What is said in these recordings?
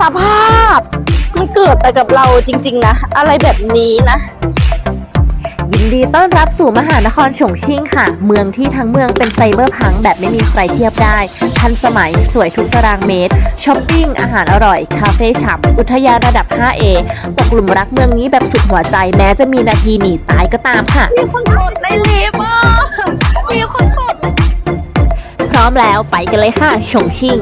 สภาพ มันเกิดแต่กับเราจริง ๆ นะ อะไรแบบนี้นะ ยินดีต้อนรับสู่มหานครฉงชิ่งค่ะ เมืองที่ทั้งเมืองเป็นไซเบอร์พังแบบไม่มีใครเทียบได้ ทันสมัยสวยทุกตารางเมตรช้อปปิ้ง อาหารอร่อย คาเฟ่ฉ่ำอุทยานระดับ 5A ตกหลุมรักเมืองนี้แบบสุดหัวใจแม้จะมีนาทีหนีตายก็ตามค่ะ มีคนกดในลิฟต์อะมีคน ร้อมแล้วไปกันเลยค่ะฉงชิ่ง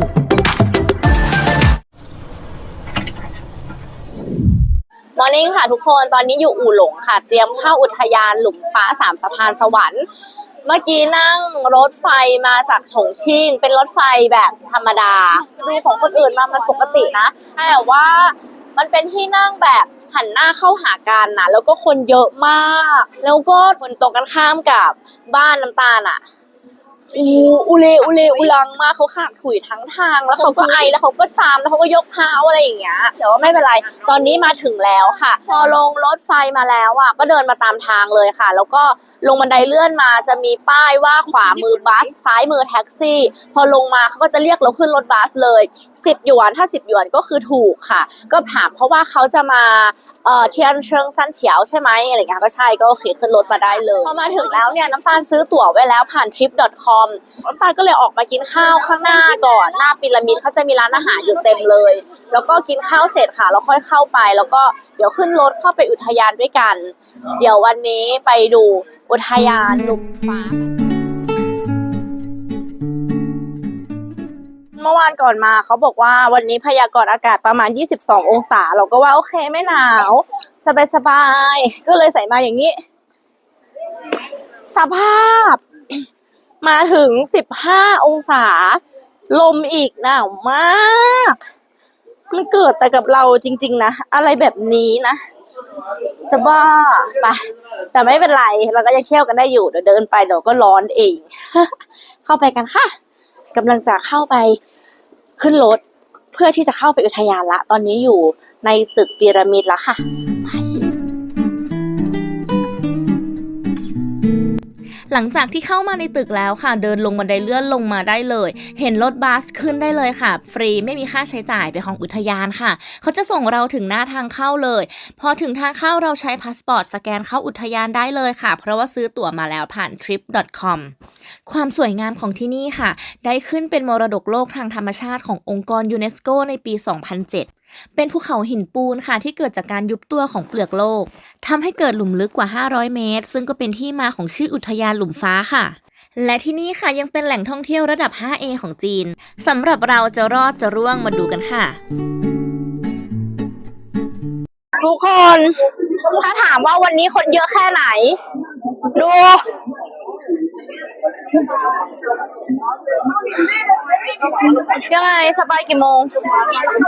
มอร์นิ่งค่ะทุกคน ตอนนี้อยู่อู่หลงค่ะ เตรียมเข้าอุทยานหลุมฟ้าสามสะพานสวรรค์ เมื่อกี้นั่งรถไฟมาจากฉงชิ่ง เป็นรถไฟแบบธรรมดา ดูของคนอื่นมามันปกตินะ แต่ว่ามันเป็นที่นั่งแบบหันหน้าเข้าหากันนะแล้วก็คนเยอะมาก แล้วก็คนตรงกันข้ามกับบ้านน้ำตาลอะ อูอุเลอุเลอุลังมากเขาขาดถุยทั้งทาง แล้วเขาก็ไอแล้วเขาก็จามแล้วเขาก็ยกเท้าอะไรอย่างเงี้ยแต่ว่าไม่เป็นไร ตอนนี้มาถึงแล้วค่ะ พอลงรถไฟมาแล้วอะก็เดินมาตามทางเลยค่ะ แล้วก็ลงบันไดเลื่อนมาจะมีป้ายว่าขวามือบัสซ้ายมือแท็กซี่ พอลงมาเขาก็จะเรียกเราขึ้นรถบัสเลย 10หยวนถ้า10หยวนก็คือถูกค่ะ ก็ถามเพราะว่าเขาจะมาเอ่อเทียนเชิงซันเฉียวใช่ไหมอะไรเงี้ยก็ใช่ก็โอเคขึ้นรถมาได้เลยพอมาถึงแล้วเนี่ยน้ำตาลซื้อตั๋วไว้แล้วผ่าน trip.com น้ำตาลก็เลยออกมากินข้าวข้างหน้าก่อนหน้าพีระมิดเขาจะมีร้านอาหารอยู่เต็มเลย แล้วก็กินข้าวเสร็จค่ะแล้วค่อยเข้าไป แล้วก็เดี๋ยวขึ้นรถเข้าไปอุทยานด้วยกัน เดี๋ยววันนี้ไปดูอุทยานลุมฟ้า มื่อวานก่อนมาเขาบอกว่าวันนี้พยากรณ์อากาศประมาณ 22 องศา เราก็ว่าโอเคไม่หนาว สบายสบายๆก็เลยใส่มาอย่างนี้ สภาพ มาถึง 15 องศา ลมอีกหนาวมาก มันเกิดแต่กับเราจริง ๆ นะ อะไรแบบนี้นะจะบ้าไปแต่ไม่เป็นไร เราก็จะเที่ยวกันได้อยู่เดี๋ยวเดินไปเดี๋ยวก็ร้อนเอง เข้าไปกันค่ะกำลังจะเข้าไป ขึ้นรถเพื่อที่จะเข้าไปอุทยานละ ตอนนี้อยู่ในตึกพีระมิดแล้วค่ะหลังจากที่เข้ามาในตึกแล้วค่ะ เดินลงบันไดเลื่อนลงมาได้เลย เห็นรถบัสขึ้นได้เลยค่ะ ฟรีไม่มีค่าใช้จ่ายเป็นของอุทยานค่ะ เขาจะส่งเราถึงหน้าทางเข้าเลย พอถึงทางเข้าเราใช้พาสปอร์ตสแกนเข้าอุทยานได้เลยค่ะ เพราะว่าซื้อตั๋วมาแล้วผ่าน trip.com ความสวยงามของที่นี่ค่ะ ได้ขึ้นเป็นมรดกโลกทางธรรมชาติขององค์กรยูเนสโกในปี 2007 เป็นภูเขาหินปูนค่ะที่เกิดจากการยุบตัวของเปลือกโลกทำให้เกิดหลุมลึกกว่า 500 เมตร ซึ่งก็เป็นที่มาของชื่ออุทยานหลุมฟ้าค่ะและที่นี่ค่ะยังเป็นแหล่งท่องเที่ยวระดับ 5A ของจีน สำหรับเราจะรอดจะร่วงมาดูกันค่ะ ทุกคน ถ้าถามว่าวันนี้คนเยอะแค่ไหน ดู ยังไงสบายกี่โมง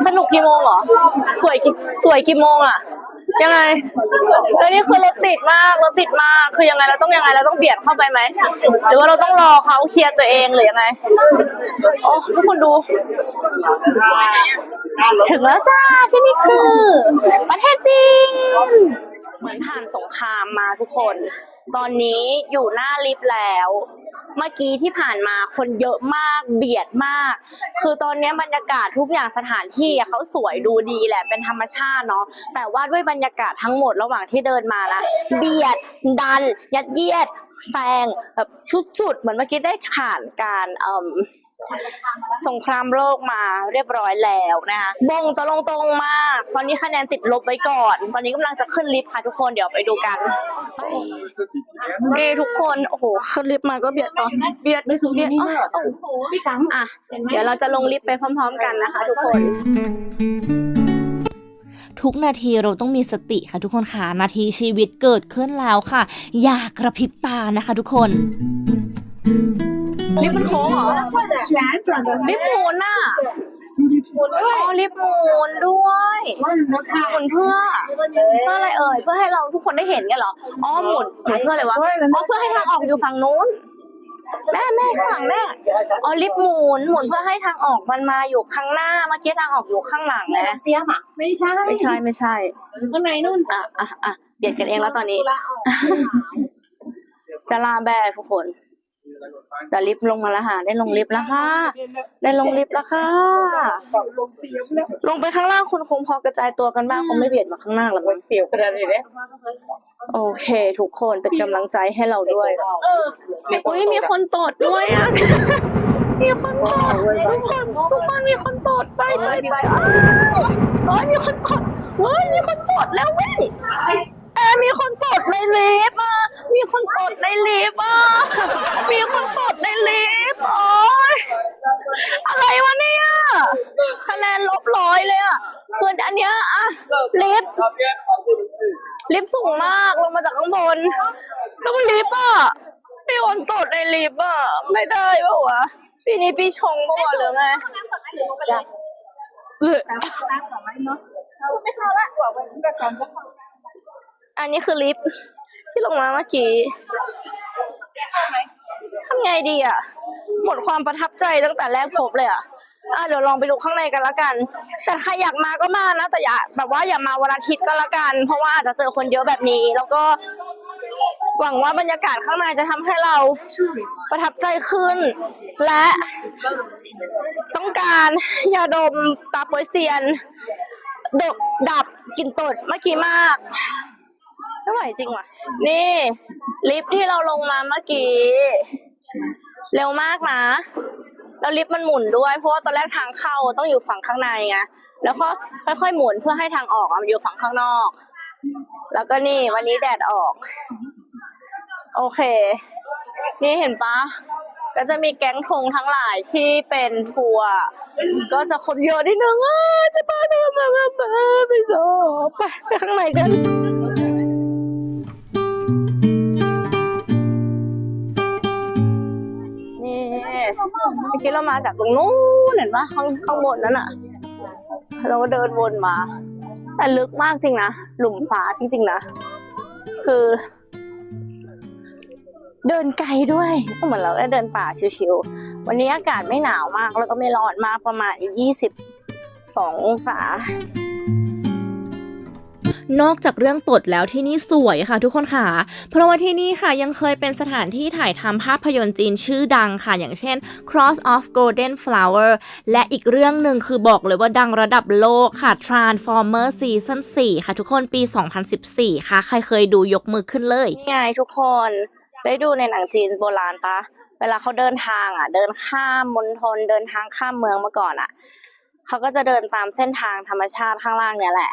สนุกกี่โมงเหรอ สวยกี่สวยกี่โมงอะ ยังไงแล้วนี่คือรถติดมากรถติดมากคือยังไงเราต้องยังไงเราต้องเบียดเข้าไปไหมหรือว่าเราต้องรอเขาเคลียร์ตัวเองหรือยังไงโอ้ทุกคนดู ถึงแล้วจ้าที่นี่คือ ประเทศจีนเหมือนผ่านสงครามมาทุกคน ตอนนี้อยู่หน้าลิฟต์แล้ว เมื่อกี้ที่ผ่านมาคนเยอะมากเบียดมาก คือตอนนี้บรรยากาศทุกอย่างสถานที่เขาสวยดูดีแหละเป็นธรรมชาติเนาะแต่ว่าด้วยบรรยากาศทั้งหมดระหว่างที่เดินมานะเบียดดัน ยัดเยียดแซงแบบสุดๆเหมือนเมื่อกี้ได้ผ่านการเอ่ม สงครามโลกมาเรียบร้อยแล้วนะคะบงตะลงตรงมาก ตอนนี้คะแนนติดลบไว้ก่อน ตอนนี้กำลังจะขึ้นลิฟต์ค่ะทุกคนเดี๋ยวไปดูกันเอ้ทุกคนโอ้โหขึ้นลิฟต์มาก็เบียดต่อเบียดไม่สูงเบียดอ้าวโอ้โหพี่กังอะเดี๋ยวเราจะลงลิฟต์ไปพร้อม ๆ กันนะคะ ทุกคนทุกนาทีเราต้องมีสติค่ะทุกคนค่ะนาทีชีวิตเกิดขึ้นแล้วค่ะ อย่ากระพริบตานะคะ ทุกคน ลิฟต์มันโค้งเหรอลิฟต์หมุนน่ะอ๋อลิฟต์หมุนด้วยหมุนเพื่อเพื่ออะไรเอ่ยเพื่อให้เราทุกคนได้เห็นกันเหรออ๋อหมุนหมุนเพื่ออะไรวะอ๋อเพื่อให้ทางออกอยู่ฝั่งนู้นแม่แม่ข้างหลังแม่อ๋อลิฟต์หมุนหมุนเพื่อให้ทางออกมันมาอยู่ข้างหน้าเมื่อกี้ทางออกอยู่ข้างหลังนะเตรียมอะไม่ใช่ไม่ใช่ไม่ใช่ข้างในนู่นอะอะอะเบียดกันเองแล้วตอนนี้ จะลาแบร์ทุกคน แต่ลิฟต์ลงมาแล้วค่ะ ได้ลงลิฟต์แล้วค่ะ ได้ลงลิฟต์แล้วค่ะ ลงไปข้างล่างคุณคงพอกระจายตัวกันบ้างคงไม่เบียดมาข้างหน้าหรอกมั้งเสียวขนาดนี้เนี่ยโอเค ทุกคนเป็นกำลังใจให้เราด้วยอุ้ยมีคนตดด้วยอะมีคนตดทุกคนทุกคนมีคนตดไปไปไปโอ้ยมีคนตดเว้ยมีคนตดแล้วเว้ยเออมีคนตดในลิฟต์อะมีคนตดในลิฟต์อะมีคนตดในลิฟต์โอ้ยอะไรวะเนี่ยคะแนนลบร้อยเลยอะเพื่อนอันเนี้ยอะลิฟต์ลิฟต์สูงมากลงมาจากข้างบนแล้วมันลิฟต์อะมีคนตดในลิฟต์อะไม่ได้ปะวะปีนี้ปีชงปะวะหรือไงเออ อันนี้คือลิฟต์ที่ลงมาเมื่อกี้ทำไงดีอะ หมดความประทับใจตั้งแต่แรกพบเลยอะอะเดี๋ยวลองไปดูข้างในกันละกัน แต่ใครอยากมาก็มานะ แต่อย่าแบบว่าอย่ามาวันอาทิตย์ก็ละกัน เพราะว่าอาจจะเจอคนเยอะแบบนี้ แล้วก็หวังว่าบรรยากาศข้างในจะทำให้เราประทับใจขึ้น และต้องการยาดมตาโปวยเซียนดกดับกลิ่นตดเมื่อกี้มาก ไม่ไหวจริงว่ะ นี่ ลิฟต์ที่เราลงมาเมื่อกี้ เร็วมากนะ แล้วลิฟต์มันหมุนด้วย เพราะว่าตอนแรกทางเข้าต้องอยู่ฝั่งข้างในไง แล้วก็ค่อยๆหมุนเพื่อให้ทางออกอะมันอยู่ฝั่งข้างนอก แล้วก็นี่วันนี้แดดออก โอเค นี่เห็นปะก็จะมีแก๊งทงทั้งหลายที่เป็นทัวร์ก็จะคนเยอะนิดนึงอะจะป้าจะมมามาไปโซไปไปข้างในกัน เรามาจากตรงนู้นเห็นปะข้างข้างบนนั้นอะเราก็เดินวนมา แต่ลึกมากจริงนะหลุมฟ้าจริงๆนะคือ เดินไกลด้วยก็เหมือนเราได้เดินป่าชิวๆวันนี้อากาศไม่หนาวมากแล้วก็ไม่ร้อนมากประมาณ 22 องศา นอกจากเรื่องตดแล้วที่นี่สวยค่ะทุกคนค่ะ เพราะว่าที่นี่ค่ะยังเคยเป็นสถานที่ถ่ายทำภาพยนตร์จีนชื่อดังค่ะ อย่างเช่น Cross of Golden Flower และอีกเรื่องหนึ่งคือบอกเลยว่าดังระดับโลกค่ะ Transformer Season 4 ค่ะ ทุกคนปี 2014 ค่ะ ใครเคยดูยกมือขึ้นเลยนี่ไงทุกคนได้ดูในหนังจีนโบราณปะเวลาเขาเดินทางอะ เดินข้ามมณฑลเดินทางข้ามเมืองมาก่อนอะเขาก็จะเดินตามเส้นทางธรรมชาติข้างล่างเนี่ยแหละ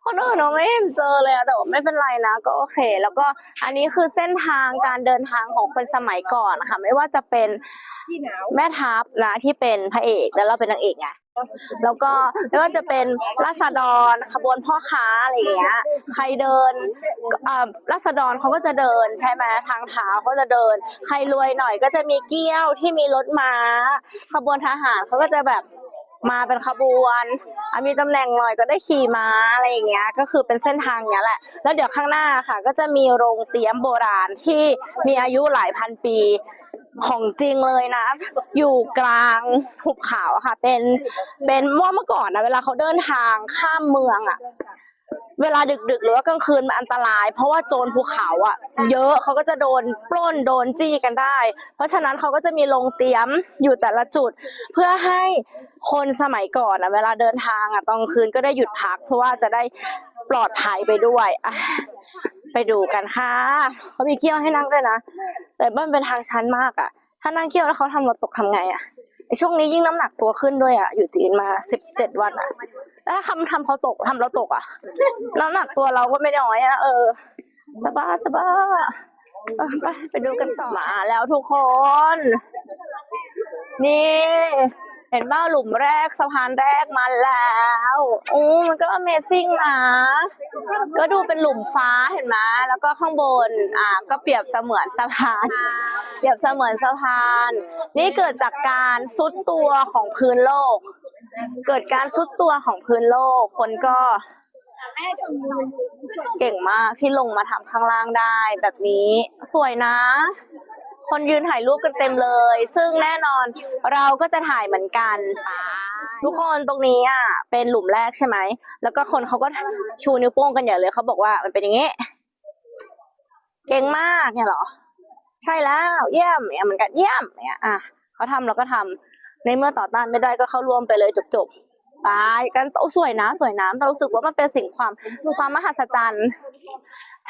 คนอื่นเราไม่เห็นเจอเลยอะแต่ว่าไม่เป็นไรนะก็โอเค แล้วก็อันนี้คือเส้นทางการเดินทางของคนสมัยก่อนนะคะไม่ว่าจะเป็นแม่ทัพนะที่เป็นพระเอกแล้วเราเป็นนางเอกไงแล้วก็ไม่ว่าจะเป็นราษฎรขบวนพ่อค้าอะไรอย่างเงี้ย ใครเดินเอ่อราษฎรเขาก็จะเดินใช่ไหมทางเท้าเขาจะเดิน ใครรวยหน่อยก็จะมีเกี้ยวที่มีรถม้า ขบวนทหารเขาก็จะแบบ มาเป็นขบวนมีตำแหน่งหน่อยก็ได้ขี่ม้าอะไรอย่างเงี้ย ก็คือเป็นเส้นทางเนี้ยแหละ แล้วเดี๋ยวข้างหน้าค่ะ ก็จะมีโรงเตี๊ยมโบราณที่มีอายุหลายพันปีของจริงเลยนะ อยู่กลางหุบเขาค่ะ เป็นเป็นเมื่อเมื่อก่อนนะเวลาเขาเดินทางข้ามเมืองอะ เวลาดึกๆ หรือว่ากลางคืนมันอันตราย เพราะว่าโจรภูเขาอะเยอะเขาก็จะโดนปล้นโดนจี้กันได้ เพราะฉะนั้นเขาก็จะมีโรงเตรียมอยู่แต่ละจุด เพื่อให้คนสมัยก่อนอะเวลาเดินทางอะตอนกลางคืนก็ได้หยุดพัก เพราะว่าจะได้ปลอดภัยไปด้วยอะไปดูกันค่ะเขามีเกี้ยวให้นั่งด้วยนะ แต่บ้านเป็นทางชันมากอะถ้านั่งเกี้ยวแล้วเขาทำเราตกทำไงอะไอช่วงนี้ยิ่งน้ำหนักตัวขึ้นด้วยอะอยู่จีนมาสิบเจ็ดวันอะแล้ว ถ้าทำทำเขาตกทำเราตกอะน้ำหนักตัวเราก็ไม่น้อยอะเออจะบ้าจะบ้าเออไปไปดูกันต่อมาแล้วทุกคน นี่ เห็นบ้าหลุมแรกสะพานแรกมาแล้วโอ้มันก็ Amazing นะ ก็ดูเป็นหลุมฟ้าเห็นไหมแล้วก็ข้างบน อ่า ก็เปรียบเสมือนสะพาน เปรียบเสมือนสะพาน นี่เกิดจากการซุดตัวของพื้นโลก เกิดการซุดตัวของพื้นโลก คนก็เก่งมากที่ลงมาทำข้างล่างได้แบบนี้ สวยนะ คนยืนถ่ายรูปกันเต็มเลย ซึ่งแน่นอนเราก็จะถ่ายเหมือนกันทุกคนตรงนี้อะเป็นหลุมแรกใช่ไหม แล้วก็คนเขาก็ชูนิ้วโป้งกันใหญ่เลยเขาบอกว่ามันเป็นอย่างนี้ เก่งมากเนี่ยเหรอ ใช่แล้ว เยี่ยมเนี่ยเหมือนกันเยี่ยมเนี่ยอะเขาทำเราก็ทำ ในเมื่อต่อต้านไม่ได้ก็เข้าร่วมไปเลยจบๆตายกันโอ้สวยนะ สวยนะแต่รู้สึกว่ามันเป็นสิ่งความความมหัศจรรย์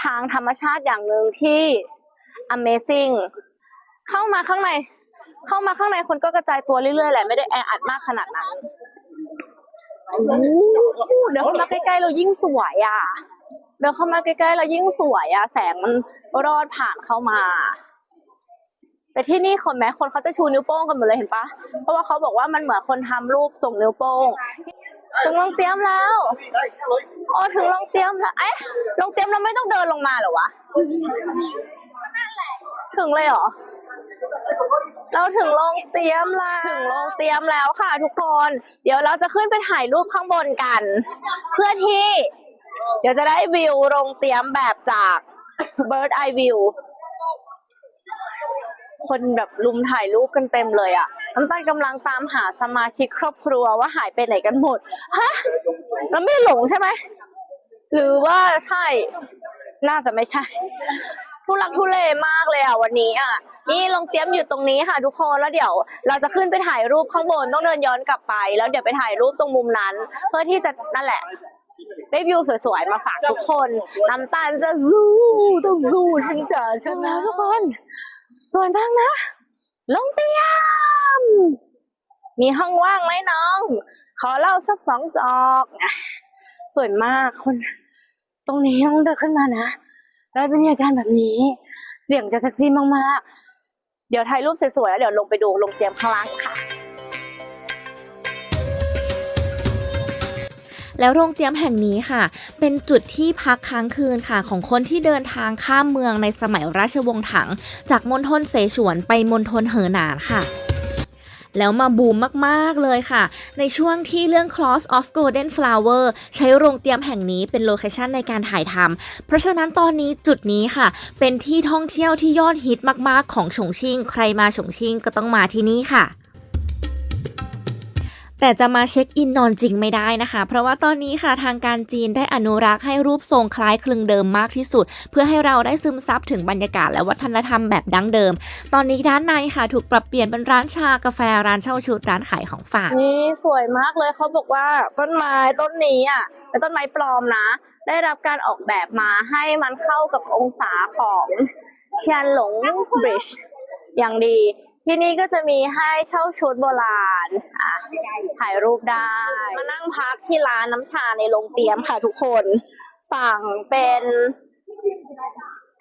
ทางธรรมชาติอย่างหนึ่งที่ Amazing เข้ามาข้างใน เข้ามาข้างในคนก็กระจายตัวเรื่อยๆแหละไม่ได้แออัดมากขนาดนั้นโอ้โหเดี๋ยวเข้ามาใกล้ๆเรายิ่งสวยอะเดินเข้ามาใกล้ๆเรายิ่งสวยอะแสงมันรอดผ่านเข้ามา แต่ที่นี่คนแม้คนเขาจะชูนิ้วโป้งกันหมดเลยเห็นปะเพราะว่าเขาบอกว่ามันเหมือนคนทำรูปส่งนิ้วโป้ง ถึงลงเตรียมแล้วโอ้ถึงลงเตรียมแล้ว เอ๊ะลงเตรียมเราไม่ต้องเดินลงมาเหรอวะถึงเลยเหรอเราถึงลงเตรียมแล้ว ถึงลงเตรียมแล้วค่ะทุกคน เดี๋ยวเราจะขึ้นไปถ่ายรูปข้างบนกัน เพื่อที่ เดี๋ยวจะได้วิวโรงเตรียมแบบจาก Bird Eye View คนแบบลุมถ่ายรูปกันเต็มเลยอะน้ำตาลกำลังตามหาสมาชิกครอบครัวว่าหายไปไหนกันหมด ฮะ แล้วไม่หลงใช่ไหม หรือว่าใช่ น่าจะไม่ใช่ ทุลักทุเลมากเลยอะวันนี้อะ นี่ลงเตรียมอยู่ตรงนี้ค่ะทุกคน แล้วเดี๋ยวเราจะขึ้นไปถ่ายรูปข้างบนต้องเดินย้อนกลับไป แล้วเดี๋ยวไปถ่ายรูปตรงมุมนั้น เพื่อที่จะนั่นแหละ ได้วิวสวยๆมาฝากทุกคน น้ำตาลจะสู้ต้องสู้ถึงจะชนะทุกคน สวยมากนะ ลงเตียม มีห้องว่างไหมน้อง ขอเล่าสักสองจอกนะสวยมากคน ตรงนี้ต้องเดินขึ้นมานะ เราจะมีอาการแบบนี้ เสียงจะเซ็กซี่มากๆ เดี๋ยวถ่ายรูปสวยๆแล้วเดี๋ยวลงไปดูลงเตียมข้างล่างค่ะ แล้วโรงเตรียมแห่งนี้ค่ะ เป็นจุดที่พักค้างคืนค่ะ ของคนที่เดินทางข้ามเมืองในสมัยราชวงศ์ถัง จากมณฑลเสฉวนไปมณฑลเหอหนานค่ะแล้วมาบูมมากๆเลยค่ะ ในช่วงที่เรื่อง Cross of Golden Flower ใช้โรงเตรียมแห่งนี้เป็นโลเคชันในการถ่ายทำ เพราะฉะนั้นตอนนี้จุดนี้ค่ะ เป็นที่ท่องเที่ยวที่ยอดฮิตมากๆของฉงชิ่ง ใครมาฉงชิ่งก็ต้องมาที่นี่ค่ะ แต่จะมาเช็คอินนอนจริงไม่ได้นะคะ เพราะว่าตอนนี้ค่ะทางการจีนได้อนุรักษ์ให้รูปทรงคล้ายคลึงเดิมมากที่สุด เพื่อให้เราได้ซึมซับถึงบรรยากาศและวัฒนธรรมแบบดั้งเดิม ตอนนี้ด้านในค่ะถูกปรับเปลี่ยนเป็นร้านชากาแฟร้านเช่าชุดร้านขายของฝากนี่สวยมากเลยเขาบอกว่าต้นไม้ต้นนี้อะเป็นต้นไม้ปลอมนะ ได้รับการออกแบบมาให้มันเข้ากับองศาของเชียนหลงบริดจ์อย่างดี ที่นี่ก็จะมีให้เช่าชุดโบราณอะถ่ายรูปได้ มานั่งพักที่ร้านน้ำชาในโรงเตรียมค่ะทุกคน สั่งเป็น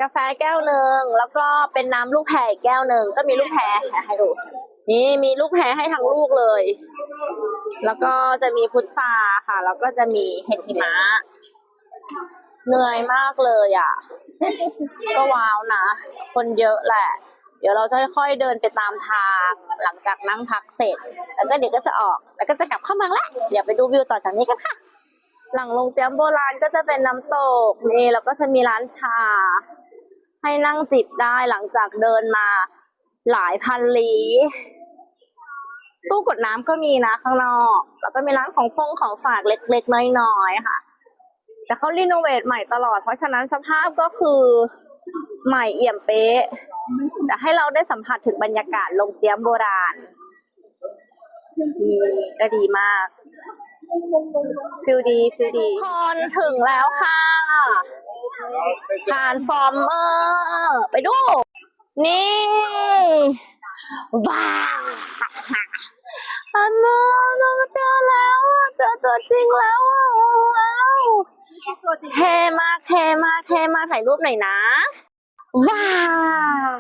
กาแฟแก้วหนึ่งแล้วก็เป็นน้ำลูกแพรอีกแก้วหนึ่งก็มีลูกแพรให้ดู นี่มีลูกแพรให้ทั้งลูกเลย แล้วก็จะมีพุทราค่ะ แล้วก็จะมีเห็ดหิมะเหนื่อยมากเลยอะ ก็ว้าวนะ คนเยอะแหละ เดี๋ยวเราจะค่อยๆเดินไปตามทางหลังจากนั่งพักเสร็จ แล้วก็เดี๋ยวก็จะออก แล้วก็จะกลับเข้าเมาแล้วเดี๋ยวไปดูวิวต่อจากนี้กันค่ะ หลังโรงเตียมโบราณก็จะเป็นน้ำตกนี่แล้วก็จะมีร้านชา ให้นั่งจิบได้หลังจากเดินมาหลายพันลี้ตู้กดน้ำก็มีนะข้างนอก แล้วก็มีร้านของฟงของฝากเล็กๆน้อยๆค่ะ แต่เขารีโนเวทใหม่ตลอด เพราะฉะนั้นสภาพก็คือ ใหม่เอี่ยมเป๊ะแต่ให้เราได้สัมผัสถึงบรรยากาศลงเตรียมโบราณดีก็ดีมาก ฟิลดีฟิลดีคนถึงแล้วค่ะผ่านฟอร์มเมอร์ไปดู นี่ ว้าวอันนู้นเราเจอแล้วเจอตัวจริงแล้วอะว้าว เท่มากเท่มากเท่มากถ่ายรูปหน่อยนะ ว้าว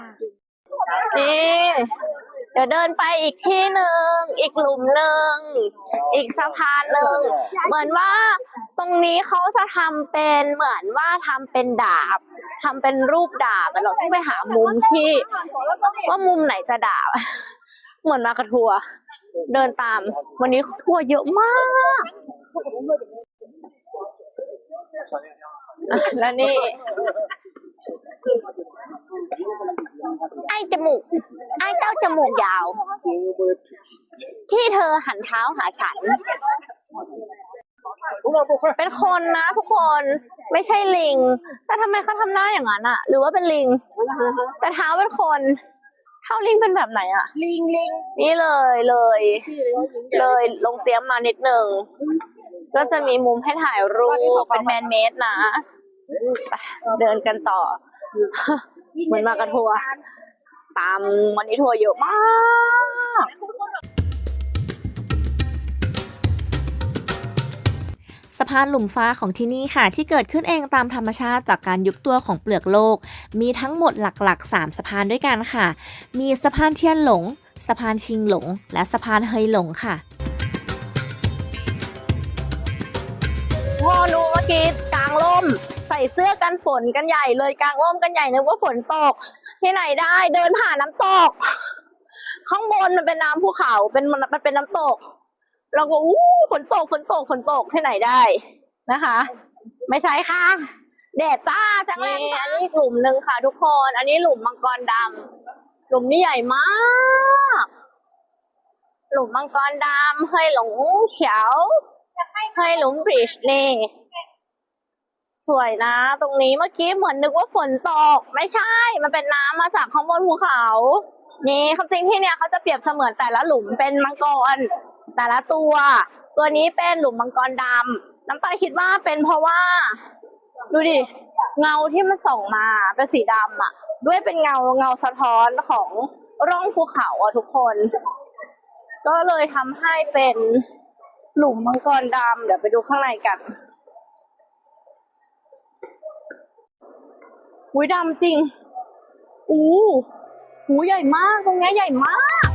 นี่เดี๋ยวเดินไปอีกที่หนึ่ง อีกหลุมหนึ่ง อีกสะพานหนึ่ง เหมือนว่าตรงนี้เขาจะทำเป็นเหมือนว่าทำเป็นดาบทำเป็นรูปดาบเราต้องไปหามุมที่ ว่ามุมไหนจะดาบ เหมือนมากระทัว เดินตาม วันนี้ทัวเยอะมาก แล้วนี่ ไอ้จมูก ไอ้เจ้าจมูกยาว ที่เธอหันเท้าหาฉัน เป็นคนนะทุกคนไม่ใช่ลิง แต่ทำไมเขาทำหน้าอย่างนั้นอะหรือว่าเป็นลิง แต่เท้าเป็นคนเท้าลิงเป็นแบบไหนอะลิงลิงนี่เลยเลย เลยลงเตรียมมานิดนึง ก็จะมีมุมให้ถ่ายรูปเป็นแมนเมดนะไปเดินกันต่อ เหมือนมากระทัวร์ตามวันนี้ทัวร์เยอะมากสะพานหลุมฟ้าของที่นี่ค่ะ ที่เกิดขึ้นเองตามธรรมชาติจากการยุบตัวของเปลือกโลก มีทั้งหมดหลักๆ 3 สะพานด้วยกันค่ะ มีสะพานเทียนหลง สะพานชิงหลง และสะพานเฮยหลงค่ะ อดูเมื่อกี้กลางร่ม ใส่เสื้อกันฝนกันใหญ่เลยกลางร่มกันใหญ่นึกว่าฝนตก ที่ไหนได้เดินผ่านน้ำตก ข้างบนมันเป็นน้ำภูเขาเป็นมันมันเป็นน้ำตกเราก็อู้ฝนตกฝนตกฝนตกที่ไหนได้นะคะ ไม่ใช่ค่ะแดดจ้าจังเลยอันนี้กลุ่มหนึ่งค่ะ ทุกคน อันนี้หลุมมังกรดำหลุมนี้ใหญ่มาก หลุมมังกรดำเฮ้ยหลงเฉียวให้หลุมบริดจ์นี่ สวยนะ ตรงนี้เมื่อกี้เหมือนนึกว่าฝนตก ไม่ใช่ มันเป็นน้ำมาจากข้างบนภูเขา นี่ควาจริงที่เนี่ยเขาจะเปรียบเสมือนแต่ละหลุมเป็นมังกร แต่ละตัว ตัวนี้เป็นหลุมมังกรดำน้ำตาลคิดว่าเป็นเพราะว่า ดูดิ เงาที่มันส่องมาเป็นสีดำอะด้วยเป็นเงาเงาสะท้อนของร่องภูเขาอะทุกคน ก็เลยทำให้เป็นหลุมมังกรดำเดี๋ยวไปดูข้างในกัน อุ้ยดำจริง อู้หูใหญ่มาก ตรงนี้ใหญ่มาก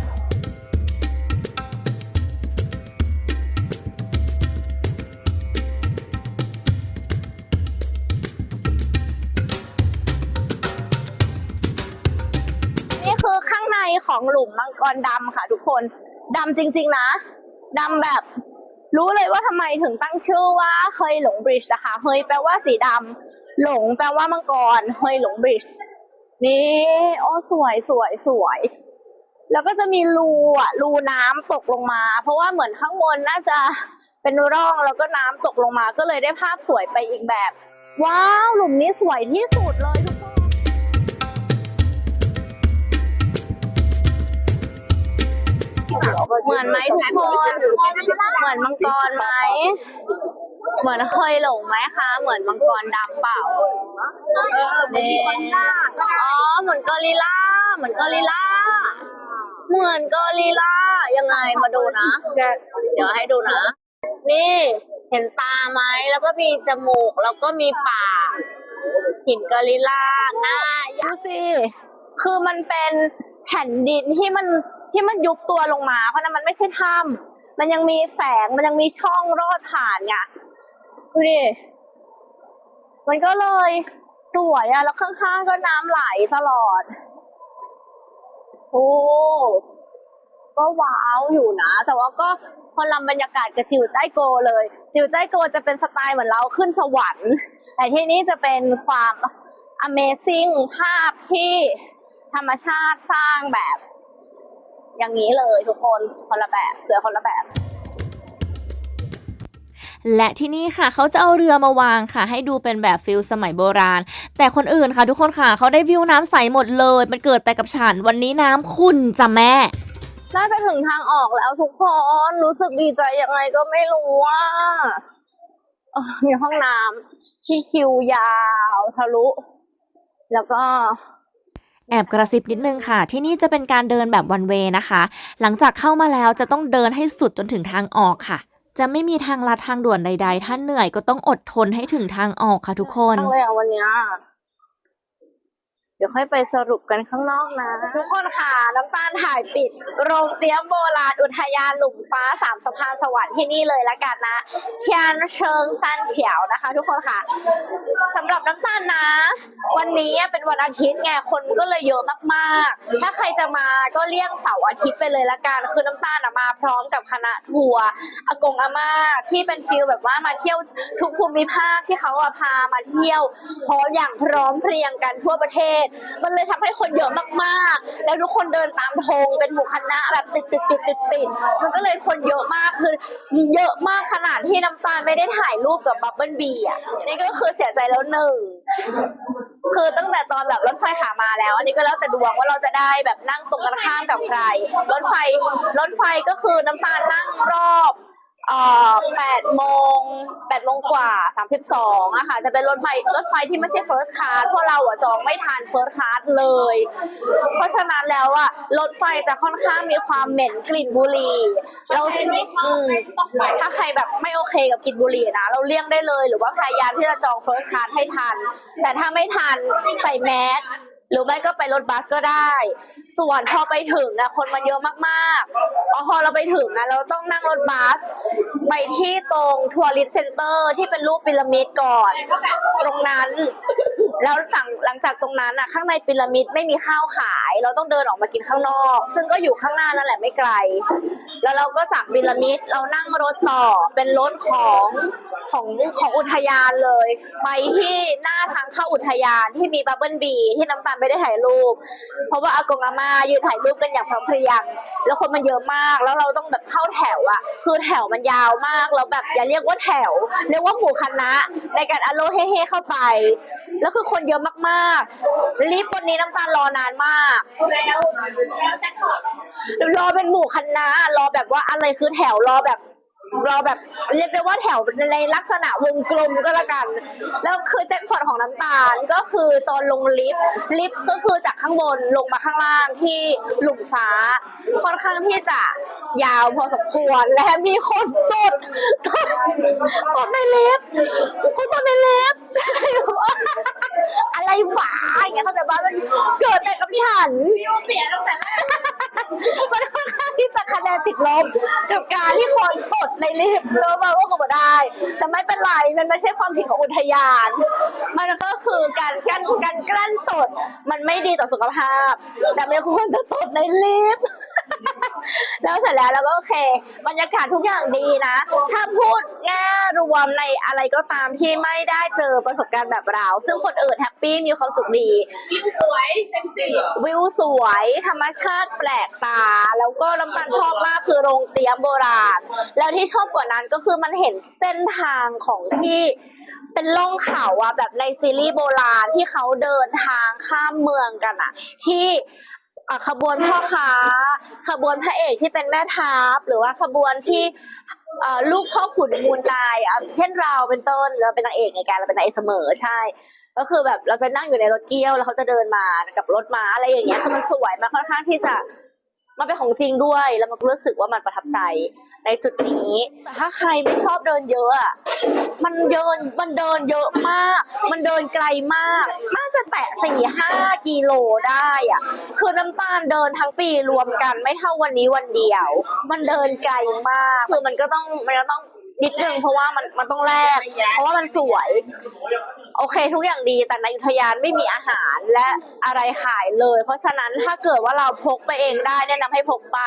นี่คือข้างในของหลุมมังกรดำค่ะทุกคน ดำจริง ๆ นะดำแบบรู้เลยว่าทำไมถึงตั้งชื่อว่าเฮยหลงบริดจ์นะคะ เฮยแปลว่าสีดำ หลงแปลว่ามังกรเฮยหลงบริดจ์นี่โอ้สวยสวยสวย แล้วก็จะมีรูอะรูน้ำตกลงมา เพราะว่าเหมือนข้างบนน่าจะเป็นร่องแล้วก็น้ำตกลงมาก็เลยได้ภาพสวยไปอีกแบบ ว้าวหลุมนี้สวยที่สุดเลยทุกคนเหมือนไหมทุกคนเหมือนมังกรไหม เหมือนเคยหลงไหมคะ เหมือนมังกรดำเปล่านี่อ๋อเหมือนกอริลล่าเหมือนกอริลล่าเหมือนกอริลล่ายังไงมาดูนะเดี๋ยวให้ดูนะ นี่ เห็นตาไหมแล้วก็มีจมูกแล้วก็มีปากหินกอริลล่าหน้าดูสิคือมันเป็นแผ่นดินที่มันที่มันยุบตัวลงมา เพราะนั้นมันไม่ใช่ถ้ำมันยังมีแสงมันยังมีช่องรอดผ่านไง ดูดิ มันก็เลยสวยอะแล้วข้างๆก็น้ำไหลตลอด โอ้ ก็ว้าวอยู่นะ แต่ว่าก็คนลำบรรยากาศกับจิวใจโกเลย จิวใจโกจะเป็นสไตล์เหมือนเราขึ้นสวรรค์ แต่ที่นี่จะเป็นความ Amazing ภาพที่ธรรมชาติสร้างแบบ อย่างนี้เลยทุกคนคนละแบบเสือคนละแบบ และที่นี่ค่ะเขาจะเอาเรือมาวางค่ะ ให้ดูเป็นแบบฟิลสมัยโบราณ แต่คนอื่นค่ะทุกคนค่ะเขาได้วิวน้ำใสหมดเลย มันเกิดแต่กับฉันวันนี้น้ำขุ่นจ้ะแม่น่าจะถึงทางออกแล้วทุกคนรู้สึกดีใจยังไงก็ไม่รู้ว่าเอ่อมีห้องน้ำที่คิวยาวทะลุ แล้วก็แอบกระซิบนิดนึงค่ะ ที่นี่จะเป็นการเดินแบบวันเวนะคะ หลังจากเข้ามาแล้วจะต้องเดินให้สุดจนถึงทางออกค่ะ จะไม่มีทางลัดทางด่วนใดๆ ถ้าเหนื่อยก็ต้องอดทนให้ถึงทางออกค่ะทุกคน ตั้งเลยอะวันเนี้ย ดี๋ยวดี๋ยวค่อยไปสรุปกันข้างนอกนะ ทุกคนค่ะ น้ำตาลถ่ายปิด โรงเตรียมโบราณอุทยานหลุมฟ้าสามสะพานสวรรค์ที่นี่เลยละกันนะเทียนเชิงซันเฉียวนะคะ ทุกคนค่ะสำหรับน้ำตาลนะ วันนี้เป็นวันอาทิตย์ไงคนก็เลยเยอะมากๆ ถ้าใครจะมาก็เลี่ยงเสาร์อาทิตย์ไปเลยละกันคือน้ำตาลมาพร้อมกับคณะทัวร์อากงอาม่าที่เป็นฟิลแบบว่ามาเที่ยวทุกภูมิภาคที่เขาพามาเที่ยวพร้อมอย่างพร้อมเพรียงกันทั่วประเทศมันเลยทำให้คนเยอะมากๆ แล้วทุกคนเดินตามธงเป็นหมู่คณะแบบติดติดติดติดติดมันก็เลยคนเยอะมากคือเยอะมากขนาดที่น้ำตาลไม่ได้ถ่ายรูปกับบับเบิลบีอะนี่ก็คือเสียใจแล้วหนึ่งคือตั้งแต่ตอนแบบรถไฟขามาแล้ว อันนี้ก็แล้วแต่ดวงว่าเราจะได้แบบนั่งตรงกันข้ามกับใคร รถไฟรถไฟก็คือน้ำตาลนั่งรอบ เอ่อแปดโมงแปดโมงกว่าสามสิบสองอะค่ะ จะเป็นรถไฟรถไฟที่ไม่ใช่ first class เพราะเราอะจองไม่ทัน first class เลย เพราะฉะนั้นแล้วอะรถไฟจะค่อนข้างมีความเหม็นกลิ่นบุหรี่ เราอืมถ้าใครแบบไม่โอเคกับกลิ่นบุหรี่นะ เราเลี่ยงได้เลย หรือว่าพยายามที่จะจอง first class ให้ทัน แต่ถ้าไม่ทันใส่แมส หรือไม่ก็ไปรถบัสก็ได้ ส่วนพอไปถึงนะคนมันเยอะมากๆพอพอเราไปถึงนะเราต้องนั่งรถบัส ไปที่ตรงทัวริสเซ็นเตอร์ที่เป็นรูปพีระมิดก่อน ตรงนั้น แล้วหลังหลังจากตรงนั้นอะข้างในพีระมิดไม่มีข้าวขาย เราต้องเดินออกมากินข้างนอก ซึ่งก็อยู่ข้างหน้านั่นแหละไม่ไกล แล้วเราก็จากพีระมิดเรานั่งรถต่อเป็นรถของ ของของอุทยานเลย ไปที่หน้าทางเข้าอุทยานที่มีบับเบิลบีที่น้ำตาลไม่ได้ถ่ายรูป เพราะว่าอากงอาม่ายืนถ่ายรูปกันอย่างพร้อมเพรียง แล้วคนมันเยอะมากแล้วเราต้องแบบเข้าแถวอะคือแถวมันยาวมากแล้วแบบอย่าเรียกว่าแถว เรียกว่าหมู่คณะในการอโลเฮ่ๆเข้าไป แล้วคือคนเยอะมากๆลิฟต์บนนี้น้ำตาลรอนานมากแล้วแล้วแจ็คพอตรอเป็นหมู่คณะรอแบบว่าอะไรคือแถวรอแบบ รอแบบเรียกได้ว่าแถวในลักษณะวงกลมก็แล้วกัน แล้วคือแจ็คพอตของน้ำตาลก็คือตอนลงลิฟต์ลิฟต์ก็คือจากข้างบนลงมาข้างล่างที่หลุมฟ้า ค่อนข้างที่จะ ยาวพอสมควรและมีคนตดตดตดในลิฟต์คนตดในลิฟต์อะไรหวาอย่างเงี้ยเขาใจว่ามันเกิดแต่กับฉันเสียตั้งแต่แรกมันค่อนข้างที่จะคะแนนติดลบกับการที่คนตดในลิฟต์แล้วมาว่าก็บ่ได้ แต่ไม่เป็นไรมันไม่ใช่ความผิดของอุทยาน มันก็คือการกันการกลั้นตดมันไม่ดีต่อสุขภาพ แต่ไม่ควรจะตดในลิฟต์ แล้วเสร็จแล้วเราก็โอเค บรรยากาศทุกอย่างดีนะ ถ้าพูดแง่รวมในอะไรก็ตามที่ไม่ได้เจอประสบการณ์แบบเรา ซึ่งคนอื่นแฮปปี้มีความสุขดีวิวสวยเซ็กซี่วิวสวย ธรรมชาติแปลกตา แล้วก็น้ำตาลชอบมากคือโรงเตรียมโบราณ แล้วที่ชอบกว่านั้นก็คือมันเห็นเส้นทางของที่เป็นล่องเขาอะแบบในซีรีส์โบราณที่เขาเดินทางข้ามเมืองกันอะที่ อะขบวนพ่อค้า ขบวนพระเอกที่เป็นแม่ทัพหรือว่าขบวนที่เอ่อลูกพ่อขุนมูลนายอะเช่นเราเป็นต้นเราเป็นนางเอกในการเราเป็นนางเอกเสมอใช่ ก็คือแบบเราจะนั่งอยู่ในรถเกี้ยวแล้วเขาจะเดินมากับรถม้าอะไรอย่างเงี้ยคือมันสวยมันค่อนข้างที่จะ มันเป็นของจริงด้วย แล้วมันก็รู้สึกว่ามันประทับใจในจุดนี้แต่ถ้าใครไม่ชอบเดินเยอะอะมันเดินมันเดินเยอะมาก มันเดินไกลมากน่าจะแตะสี่ห้ากิโลได้อะคือน้ำตาลเดินทั้งปีรวมกันไม่เท่าวันนี้วันเดียว มันเดินไกลมากคือมันก็ต้องมันก็ต้อง นิดนึงเพราะว่ามันมันต้องแลกเพราะว่ามันสวย โอเคทุกอย่างดี แต่ในอุทยานไม่มีอาหารและอะไรขายเลย เพราะฉะนั้นถ้าเกิดว่าเราพกไปเองได้แนะนำให้พกไป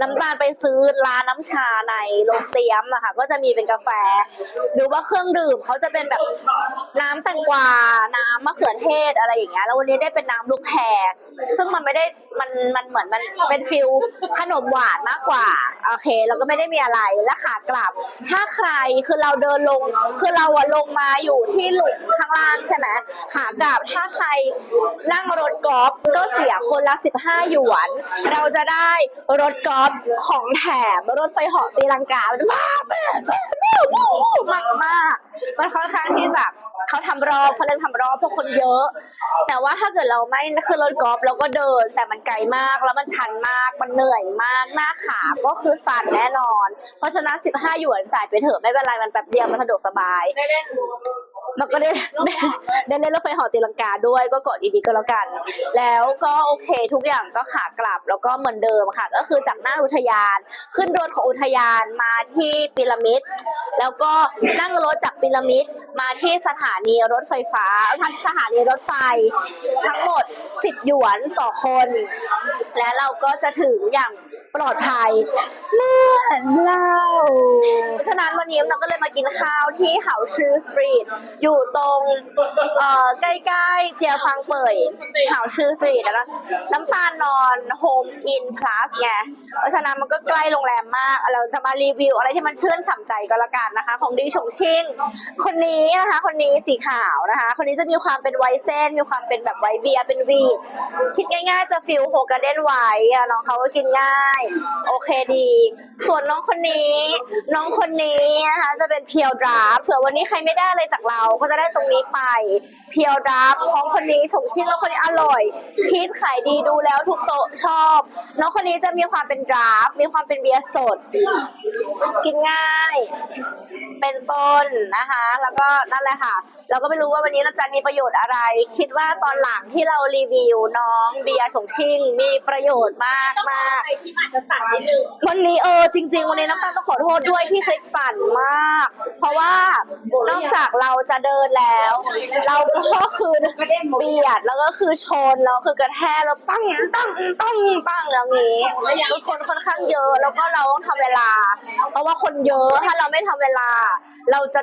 น้ำตาลไปซื้อร้านน้ำชาในโรงเตรียมอะคะก็จะมีเป็นกาแฟ หรือว่าเครื่องดื่มเขาจะเป็นแบบน้ำแตงกวา น้ำมะเขือเทศอะไรอย่างเงี้ยแล้ววันนี้ได้เป็นน้ำลูกแพรซึ่งมันไม่ได้มันมันเหมือนมันเป็นฟิลขนมหวานมากกว่าโอเค เราก็ไม่ได้มีอะไรและขากลับถ้าใคร คือเราเดินลง คือเราอะลงมาอยู่ที่หลุมข้างล่างใช่ไหมขากลับถ้าใครนั่งรถกอล์ฟก็เสียคนละ 15 หยวน เราจะได้รถกอล์ฟของแถมรถไฟเหาะตีลังกามันมากมากมากมันค่อนข้างที่จะเขาทำรอบเขาเล่นทำรอบเพราะคนเยอะ แต่ว่าถ้าเกิดเราไม่คือรถกอล์ฟเราก็เดิน แต่มันไกลมากแล้วมันชันมากมันเหนื่อยมากหน้าขาก็คือสั่นแน่นอน เพราะฉะนั้น 15 หยวนจ่ายไปเถอะไม่เป็นไรมันแป๊บเดียวมันสะดวกสบาย ได้เล่นมันก็ได้ได้ได้เล่นรถไฟเหอตีลังกาด้วยก็กดดีๆก็แล้วกัน แล้วก็โอเคทุกอย่างก็ขากลับแล้วก็เหมือนเดิมค่ะ ก็คือจากหน้าอุทยาน ขึ้นรถของอุทยานมาที่พีระมิด แล้วก็นั่งรถจากพีระมิดมาที่สถานีรถไฟฟ้าทั้งสถานีรถไฟ ทั้งหมด 10 หยวนต่อคน และเราก็จะถึงอย่าง ปลอดภัยเมื่อนเรา เพราะฉะนั้นวันนี้เราก็เลยมากินข้าว ที่เหาชื่อสตรีทอยู่ตรงเอ่อใกล้ๆเจียฟังเป่ยเหาชื่อสตรีทนะน้ำตาลนอนโฮมอินพลัสไงเพราะฉะนั้นมันก็ใกล้โรงแรมมาก เราจะมารีวิวอะไรที่มันชื่นฉ่ำใจก็แล้วกันนะคะ ของดีชงชิ่งคนนี้นะคะ คนนี้สีขาวนะคะ คนนี้จะมีความเป็นไวเส้น มีความเป็นแบบไวเบียร์เป็นวีดคิดง่ายๆจะฟิลโฮกาเดนไวท์อะน้องเขาก็กินง่าย โอเคดี ส่วนน้องคนนี้ น้องคนนี้นะคะจะเป็นเพียวดราเผื่อวันนี้ใครไม่ได้เลยจากเราก็จะได้ตรงนี้ไป เพียวดราฟของคนนี้ฉงชิ่งแล้วคนนี้อร่อยพีทขายดีดูแล้วทุกโต๊ะชอบ น้องคนนี้จะมีความเป็นดราฟมีความเป็นเบียร์สด กินง่าย เป็นต้นนะคะ แล้วก็นั่นแหละค่ะ เราก็ไม่รู้ว่าวันนี้เราจะมีประโยชน์อะไร คิดว่าตอนหลังที่เรารีวิวน้องเบียร์ฉงชิ่ง มีประโยชน์มากต้องบอกมากใครที่อาจจะสั่นนิดนึงวันนี้เออจริง ๆ วันนี้น้ำตาลต้องขอโทษด้วยที่คลิปสั่นมาก เพราะว่านอกจากเราจะเดินแล้ว เราก็คือเบียดแล้วก็คือชนแล้วคือกระแทกแล้วตั้งตั้งตั้งตั้งอย่างนี้คือคนค่อนข้างเยอะ แล้วก็เราต้องทำเวลา เพราะว่าคนเยอะถ้าเราไม่ทำเวลา เราจะ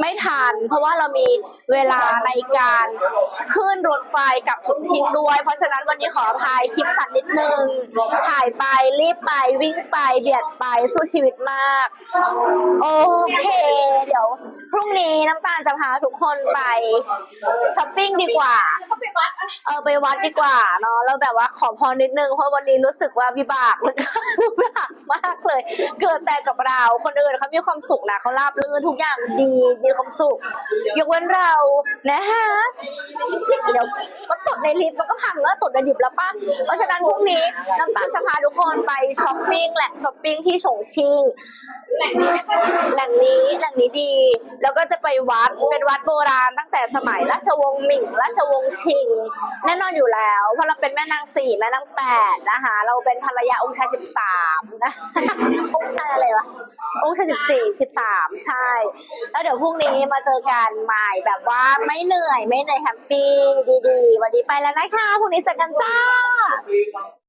ไม่ทันเพราะว่าเรามีเวลาในการขึ้นรถไฟกับฉุกชิงด้วย เพราะฉะนั้นวันนี้ขออภัยคลิปสั่นนิดนึง ถ่ายไปรีบไปวิ่งไปเบียดไปสู้ชีวิตมาก โอเค เดี๋ยว พรุ่งนี้น้ำตาลจะพาทุกคนไปช้อปปิ้งดีกว่า เออไปวัดดีกว่าเนาะแล้วแบบว่าขอพรนิดนึงเพราะวันนี้รู้สึกว่าวิบากแล้วก็วิบากมากเลย เกิดแต่กับเราคนอื่นเขามีความสุขนะเขาราบรื่นทุกอย่างดีมีความสุข ยกเว้นเรานะคะเดี๋ยวก็ตดในลิฟต์มันก็พังแล้วตดในลิฟต์แล้วป่ะเพราะฉะนั้นพรุ่งนี้น้ำตาลจะพาทุกคนไปช้อปปิ้งแหล่งช้อปปิ้งที่ฉงชิ่งแหล่งนี้แหล่งนี้แหล่งนี้ดี แล้วก็จะไปวัดเป็นวัดโบราณตั้งแต่สมัยราชวงศ์หมิ่งราชวงศ์ชิง แน่นอนอยู่แล้ว เพราะเราเป็นแม่นางสี่แม่นางแปดนะคะเราเป็นภรรยาองค์ชายสิบสามนะองค์ชายอะไรวะองค์ชายสิบสี่สิบสามใช่ แล้วเดี๋ยวพรุ่งนี้มาเจอกันใายแบบว่าไม่เหนื่อยไม่เหนื่อยแฮปปี้ดีๆ วันนี้ไปแล้วนะคะพรุ่งนี้เจอกันจ้า